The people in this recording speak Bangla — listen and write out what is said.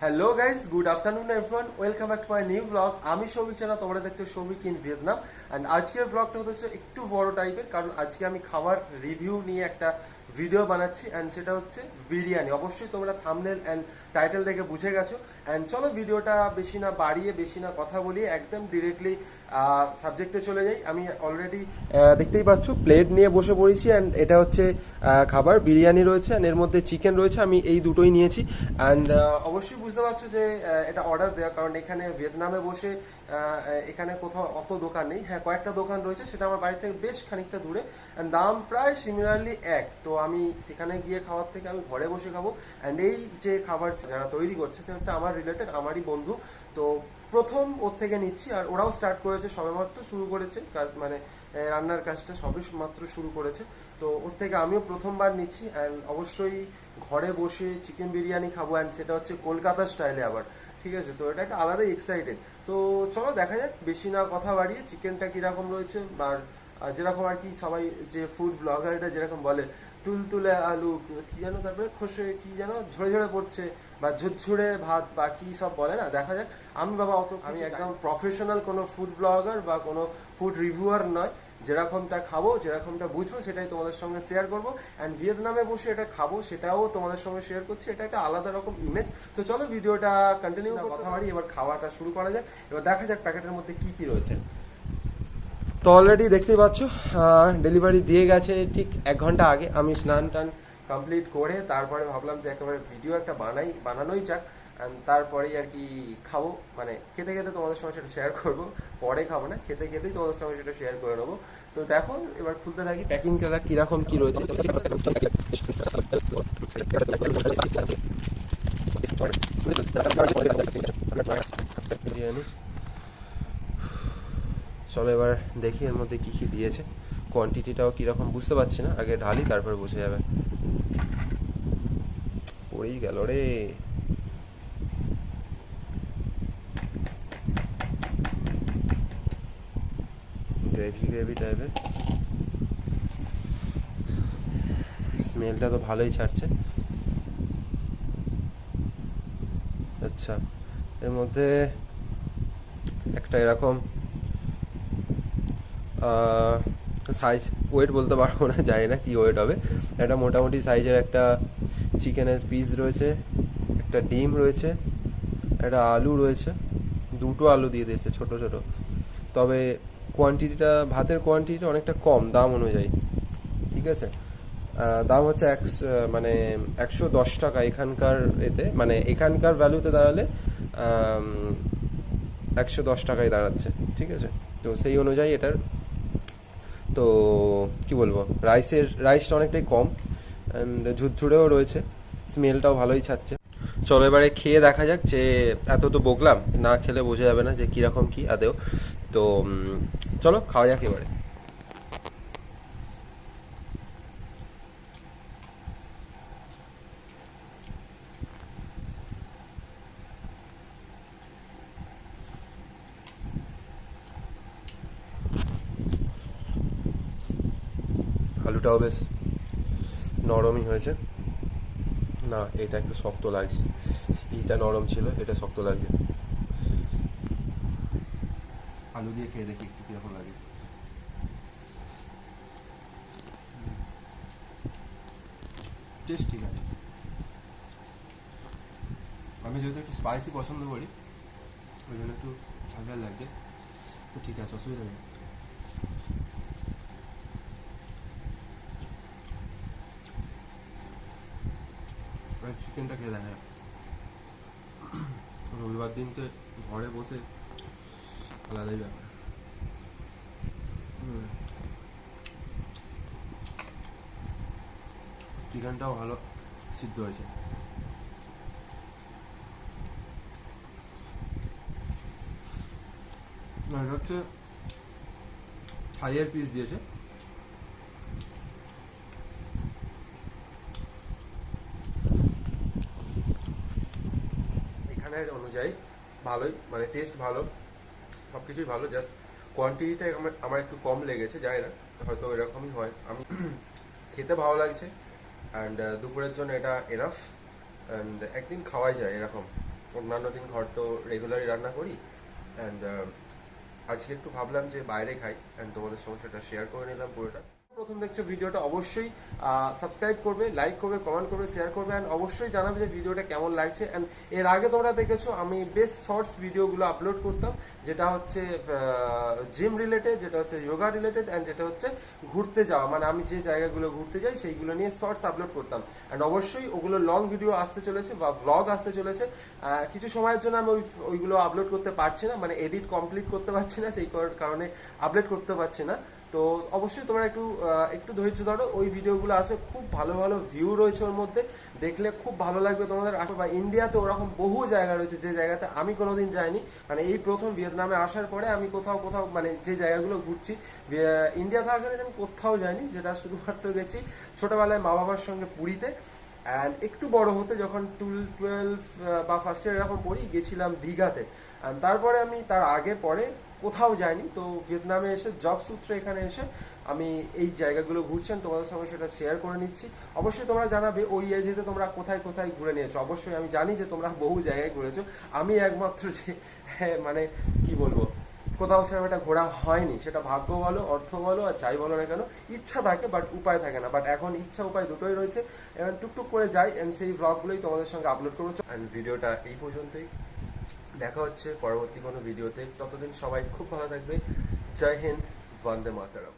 Hello guys good afternoon everyone welcome back to my new blog আমি সৌভিক চেনা তোমরা দেখছ সৌভিক ইন ভিয়েতনাম অ্যান্ড আজকের ব্লগটা হচ্ছে একটু বড় টাইপের কারণ আজকে আমি খাবার রিভিউ নিয়ে একটা ভিডিও বানাচ্ছি অ্যান্ড সেটা হচ্ছে বিরিয়ানি। অবশ্যই তোমরা থামনেল অ্যান্ড টাইটেল দেখে বুঝে গেছো। অ্যান্ড চলো ভিডিওটা বেশি না বাড়িয়ে, বেশি না কথা বলিয়ে, একদম ডিরেক্টলি সাবজেক্টে চলে যাই। আমি অলরেডি দেখতেই পাচ্ছ প্লেট নিয়ে বসে পড়েছি অ্যান্ড এটা হচ্ছে খাবার। বিরিয়ানি রয়েছে অ্যান্ড এর মধ্যে চিকেন রয়েছে, আমি এই দুটোই নিয়েছি। অ্যান্ড অবশ্যই বুঝতে পারছ যে এটা অর্ডার দেওয়া, কারণ এখানে ভিয়েতনামে বসে এখানে কোথাও অত দোকান নেই। হ্যাঁ কয়েকটা দোকান রয়েছে, সেটা আমার বাড়ি থেকে বেশ খানিকটা দূরে। দাম প্রায় সিমিলারলি এক। তো আমি সেখানে গিয়ে খাওয়ার থেকে আমি ঘরে বসে খাব। অ্যান্ড এই যে খাবার যারা তৈরি করছে, সে হচ্ছে আমার রিলেটেড আমারই বন্ধু। তো প্রথম ওর থেকে নিচ্ছি, আর ওরাও স্টার্ট করেছে, সবেমাত্র শুরু করেছে। কাজ মানে রান্নার কাজটা সবে মাত্র শুরু করেছে। তো ওর থেকে আমিও প্রথমবার নিচ্ছি। অ্যান্ড অবশ্যই ঘরে বসে চিকেন বিরিয়ানি খাব। অ্যান্ড সেটা হচ্ছে কলকাতা স্টাইলে আবার। ঠিক আছে? তো এটা একটা আলাদাই এক্সাইটেড তো চলো দেখা যাক বেশি না কথা বাড়িয়ে চিকেনটা কীরকম রয়েছে আর আর যেরকম আর কি সবাই যে ফুড ব্লগারটা যেরকম বলে তুলতুলে আলু কি যেন তারপরে খসে কি যেন ঝরে ঝরে পড়ছে বা ঝুরঝুরে ভাত বা কি সব বলে না দেখা যাক। আমি বাবা অত আমি একদম প্রফেশনাল কোনো ফুড ব্লগার বা কোনো ফুড রিভিউয়ার নয়। যেরকমটা খাব যেরকমটা বুঝব সেটাই তোমাদের সঙ্গে শেয়ার করব। অ্যান্ড ভিয়েতনামে বসে এটা খাব সেটাও তোমাদের সঙ্গে শেয়ার করছি। এটা একটা আলাদা রকম ইমেজ তো চলো ভিডিওটা কন্টিনিউ কথা বাড়ি এবার খাওয়াটা শুরু করা যাক। এবার দেখা যাক প্যাকেটের মধ্যে কি কি রয়েছে। তো অলরেডি দেখতেই পাচ্ছ ডেলিভারি দিয়ে গেছে ঠিক এক ঘণ্টা আগে। আমি স্নান টান কমপ্লিট করে তারপরে ভাবলাম যে একেবারে ভিডিও একটা বানাই বানানোই যাক। তারপরেই আর কি খাব। মানে খেতে খেতে তোমাদের সঙ্গে সেটা শেয়ার করব। পরে খাব না, খেতে খেতেই তোমাদের সঙ্গে সেটা শেয়ার করে নেব। তো দেখো, এবার খুলতে থাকি প্যাকিং টা কীরকম কি রয়েছে? চলো এবার দেখি এর মধ্যে কি কি দিয়েছে। কোয়ান্টিটিটাও কীরকম বুঝতে পারছি না। আগে ঢালি, তারপরে বুঝে যাবে। পড়েই গেল রে। গ্রেভি গ্রেভি টাইপের স্মেলটা তো ভালোই ছাড়ছে। আচ্ছা এর মধ্যে একটা এরকম সাইজ ওয়েট বলতে পারব না, জানি না কি ওয়েট হবে। একটা মোটামুটি সাইজের একটা চিকেনের পিস রয়েছে, একটা ডিম রয়েছে, একটা আলু রয়েছে, দুটো আলু দিয়ে দিয়েছে, ছোট ছোট। তবে কোয়ান্টিটিটা ভাতের কোয়ান্টিটিটা অনেকটা কম, দাম অনুযায়ী। ঠিক আছে? দাম হচ্ছে একশো মানে একশো দশ টাকা এখানকার এতে মানে এখানকার ভ্যালুতে দাঁড়ালে একশো দশ টাকায় দাঁড়াচ্ছে। ঠিক আছে? তো সেই অনুযায়ী এটার, তো কি বলব রাইসের রাইসটা অনেকটাই কম অ্যান্ড ঝুরঝুরেও রয়েছে স্মেলটাও ভালোই ছাড়ছে। চলো এবারে খেয়ে দেখা যাক যে এত তো বকলাম, না খেলে বোঝা যাবে না যে কীরকম কী আদেও তো চলো, খাওয়া যাক এবারে। আলুটাও বেশ নরমই হয়েছে। না, এটা একটু শক্ত লাগছে। এইটা নরম ছিল, এটা শক্ত লাগছে। আলু দিয়ে খেয়ে দেখি একটু কীরকম লাগে। টেস্ট ঠিক আছে আমি যেহেতু একটু স্পাইসি পছন্দ করি, ওই জন্য একটু ঝাল লাগছে তো ঠিক আছে, অসুবিধা নেই। চিকেনটা খেয়ে দেখা। রবিবার দিনকে ঘরে বসে আলাদাই ব্যাপার চিকেনটাও ভালো সিদ্ধ হয়েছে এটা হচ্ছে থাইয়ের পিস দিয়েছে এখানের অনুযায়ী ভালোই মানে টেস্ট ভালো সব কিছুই ভালো জাস্ট কোয়ান্টিটিটা আমার আমার একটু কম লেগেছে যায় না, হয়তো এরকমই হয়। আমি খেতে ভালো লাগছে অ্যান্ড দুপুরের জন্য এটা এনাফ অ্যান্ড একদিন খাওয়াই যায় এরকম। অন্যান্য দিন ঘর তো রেগুলারই রান্না করি অ্যান্ড আজকে একটু ভাবলাম যে বাইরে খাই অ্যান্ড তোমাদের সঙ্গে সেটা শেয়ার করে নিলাম পুরোটা। প্রথম দেখছ ভিডিওটা অবশ্যই সাবস্ক্রাইব করবে লাইক করবে কমেন্ট করবে শেয়ার করবে অ্যান্ড অবশ্যই জানাবে যে ভিডিওটা কেমন লাগছে অ্যান্ড এর আগে তোমরা দেখেছ আমি বেশ শর্টস ভিডিওগুলো আপলোড করতাম, যেটা হচ্ছে জিম রিলেটেড যেটা হচ্ছে যোগা রিলেটেড অ্যান্ড যেটা হচ্ছে ঘুরতে যাওয়া মানে আমি যে জায়গাগুলো ঘুরতে যাই সেইগুলো নিয়ে শর্টস আপলোড করতাম অ্যান্ড অবশ্যই ওগুলো লং ভিডিও আসতে চলেছে, বা ব্লগ আসতে চলেছে কিছু সময়ের জন্য আমি ওই, ওইগুলো আপলোড করতে পারছি না মানে এডিট কমপ্লিট করতে পারছি না, সেই কারণে আপলোড করতে পারছি না তো অবশ্যই তোমরা একটু একটু ধৈর্য ধরো। ওই ভিডিওগুলো আছে, খুব ভালো ভালো ভিউ রয়েছে ওর মধ্যে। দেখলে খুব ভালো লাগবে তোমাদের। বা ইন্ডিয়াতে ওরকম বহু জায়গা রয়েছে যে জায়গাতে আমি কোনোদিন যাইনি। মানে এই প্রথম ভিয়েতনামে আসার পরে আমি কোথাও কোথাও মানে যে জায়গাগুলো ঘুরছি ইন্ডিয়া থাকাকালীন আমি কোথাও যাইনি, যেটা শুধুমাত্র গেছি ছোটবেলায় মা বাবার সঙ্গে পুরীতে। অ্যান্ড একটু বড় হতে যখন টুয়েলভ টুয়েলভ বা ফার্স্ট ইয়ার এরকম পড়ি, গেছিলাম দীঘাতে। অ্যান্ড তারপরে আমি, তার আগে পরে কোথাও যাইনি তো ভিয়েতনামে এসে জব সূত্রে এখানে এসে আমি এই জায়গাগুলো ঘুরছেন তোমাদের সঙ্গে সেটা শেয়ার করে নিচ্ছি। অবশ্যই তোমরা জানাবে ওই এজেতে তোমরা কোথায় কোথায় ঘুরে নিয়েছো। অবশ্যই আমি জানি যে তোমরা বহু জায়গায় ঘুরেছো। আমি একমাত্র যে হ্যাঁ, মানে কি বলব কোথাও সেরকম একটা ঘোরা হয়নি। সেটা ভাগ্য বলো অর্থ বলো আর যাই বলো না কেন ইচ্ছা থাকে বাট উপায় থাকে না। বাট এখন ইচ্ছা উপায় দুটোই রয়েছে। এবং টুকটুক করে যাই অ্যান্ড সেই ব্লগগুলোই তোমাদের সঙ্গে আপলোড করব। অ্যান্ড ভিডিওটা এই পর্যন্তই। দেখা হচ্ছে পরবর্তী কোনো ভিডিওতে। ততদিন সবাই খুব ভালো থাকবে। জয় হিন্দ বন্দে মাতারাম।